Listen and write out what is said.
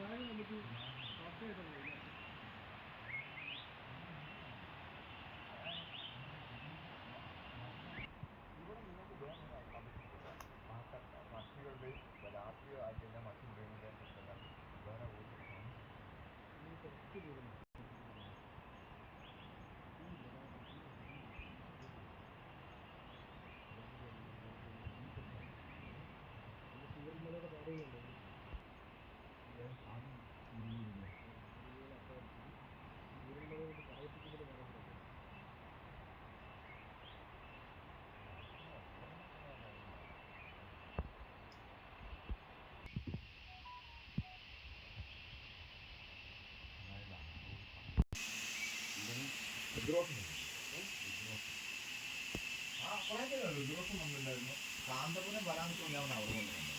സ്വയം നമുക്ക് ഷോർട്ട് ചെയ്താൽ മതി ഇവിടെ നിങ്ങൾക്ക് വേണം പക്ഷികളുടെ രാത്രി ആക്കിയ മറ്റു മൃഗങ്ങളുടെ പ്രശ്നങ്ങൾ വേറെ ഒരു കുറച്ച് കൂടുന്നു സൂര്യന്മലയുടെ പാതയുണ്ട് ആ കുറേ ദിവസം വന്നിട്ടുണ്ടായിരുന്നു. കാന്തപുരം വരാൻ തുടങ്ങിയവൻ അവിടെ കൊണ്ടുവന്നത്